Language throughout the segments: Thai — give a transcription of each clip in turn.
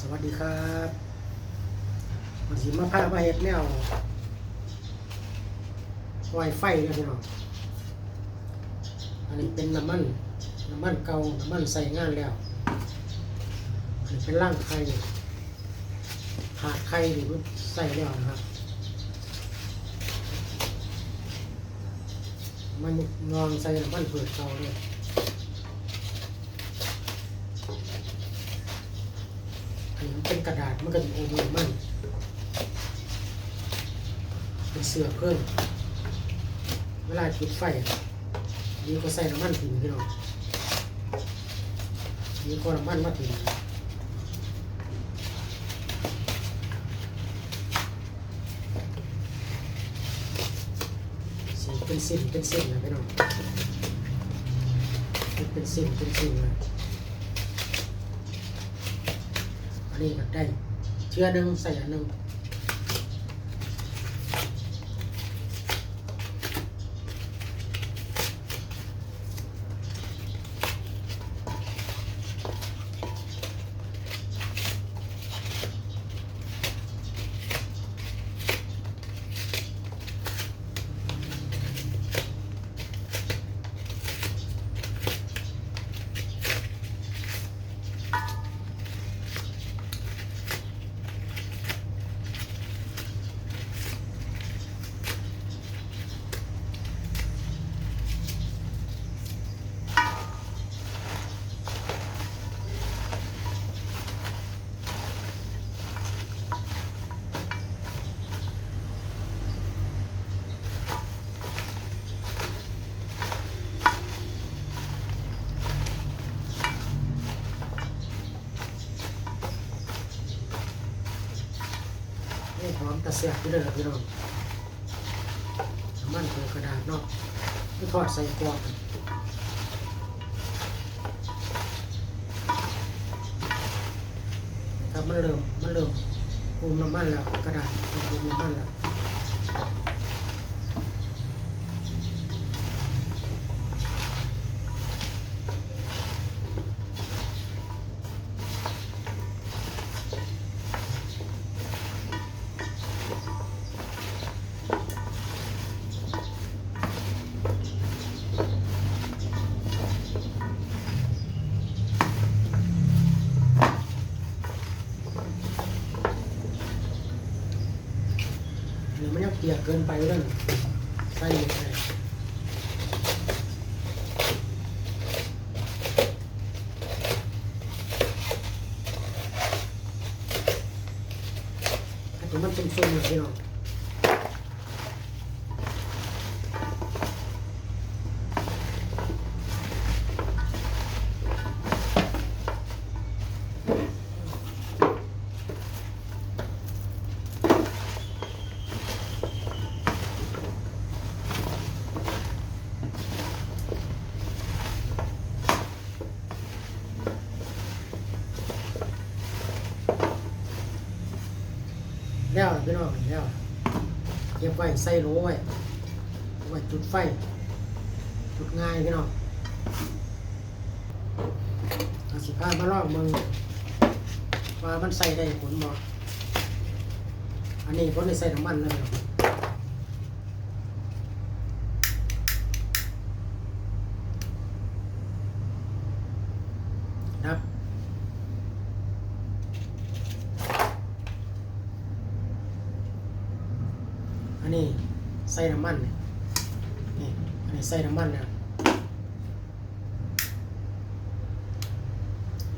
สวัสดีครับวันนี้มาพามาเฮ็ดแนวไวไฟนะพี่น้องอันนี้เป็นน้ำมันน้ำมันเกาน้ำมันใส่งานแล้วอันนี้เป็นร่างไข่ถาดไข่ที่มันใส่แล้วนะครับ มันงองใส่น้ำมันเปิดเกาเลย อันนี้มัน เป็นกระดาษมันก็จะโอมมันเป็นเสือเพิ่มเวลาจุดไฟดีก็ใส่น้ำมันถึงพี่น้องดีก็น้ำมันมาถึงสีเป็นสิ้นเป็นสิ้นนะพี่น้องเป็นสิ้นเป็นสิ้นะ เลยอันนี้ก็ได้เชื้อหนึ่งใส่อันหนึ่ง ให้หอมตะเสียบไปเลยล่ะพี่น้องน้ำมันเกลือกระดาษเนาะที่ทอดใส่กรอบครับมันเริ่มมันเริ่มปูมน้ำมันแล้วกระดาษ มันปรุงน้ำมันแล้วหรือมันยังเปียกเกินไปเรื่องใส่เลยให้ตัวมันชุ่มๆหน่อยพี่น้อง แล้วล่ะพี่น้องแล้วเก็บไว้ใส่โหลไว้ไว้จุดไฟ จุดง่ายพี่น้องเอาสิพามาลองมึงว่ามันใส่ได้ผลบ่อันนี้ผมได้ใส่น้ำมันเลยพี่น้องครับ อันนี้ใส่น้ำมันเนี่ยนี่อันนี้ใส่น้ำมันนี่ย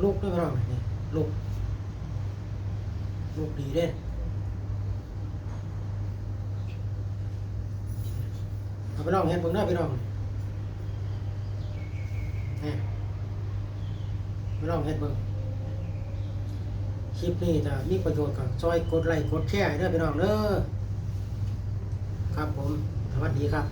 ลูกด้วยพี่น้องนี่ลูกลูกดีเด้เอาไปลองเห็นเบิ่งหน้าพี่น้องนี่ไปลองเห็นเบิ่งคลิปนี้จะมีประโยชน์กับซอยกดไลค์กดแชร์ให้เด้อพี่น้องเด้อ ครับผม สวัสดีครับ